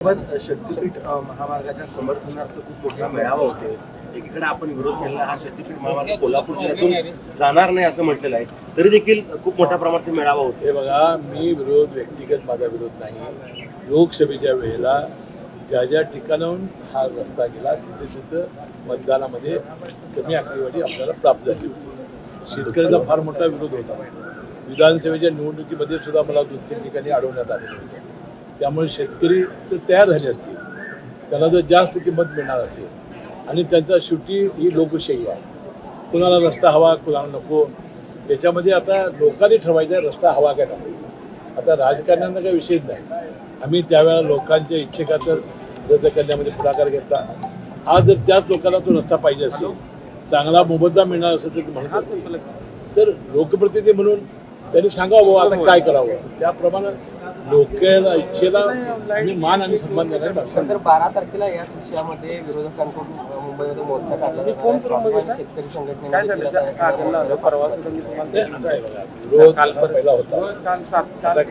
शक्तीपीठ महामार्गाच्या समर्थनार्थ खूप मोठा मेळावा होते एकीकडे आपण विरोध केलेला हा शक्तीपीठ महामार्ग कोल्हापूर जिल्ह्यातून जाणार नाही असं म्हटलेलं आहे. तरी देखील खूप मोठ्या प्रमाणात मेळावा होते बघा मी विरोध व्यक्तिगत माझा विरोध नाही. लोकसभेच्या वेळेला ज्या ज्या ठिकाणाहून हा रस्ता गेला तिथे तिथं मतदानामध्ये कमी आकडेवारी आपल्याला प्राप्त झाली होती. शेतकऱ्याचा फार मोठा विरोध होता. विधानसभेच्या निवडणुकीमध्ये सुद्धा मला दोन तीन ठिकाणी अडवण्यात आलेलं होतं. त्यामुळे शेतकरी तर तयार झाले असतील. त्यांना जर जास्त किंमत मिळणार असेल आणि त्यांचा शेवटी ही लोकशाही आहे. कुणाला रस्ता हवा कुणाला नको. त्याच्यामध्ये आता लोकांनी ठरवायचा आहे रस्ता हवा काय नको. आता राजकारण्यांचा काही विषयच नाही. आम्ही त्यावेळेला लोकांच्या इच्छेखातर रद्द करण्यामध्ये पुढाकार घेतला. आज जर त्याच लोकांना तो रस्ता पाहिजे असेल चांगला मोबदला मिळणार असेल तर म्हणत असतील. तर लोकप्रतिनिधी म्हणून त्यांनी सांगावं आता काय करावं? त्याप्रमाणे लोकांना इच्छेला मान आणि सन्मान देणार नंतर बारा तारखेला या विषयामध्ये विरोधकांकडून मुंबईमध्ये मोर्चा काढला. शेतकरी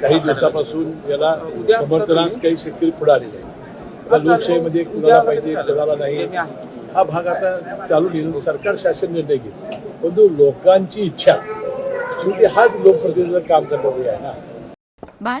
काही दिवसापासून याला समर्थनात काही शेतकरी पुढे आलेले आहेत. आता लोकशाहीमध्ये कुणाला पाहिजे कुणाला नाही हा भाग आता चालू घेऊन सरकार शासन निर्णय घेईल. परंतु लोकांची इच्छा शेवटी हाच लोकप्रतिनिधीचं काम करणारी आहे ना. बाळ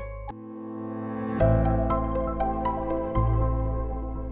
Thank you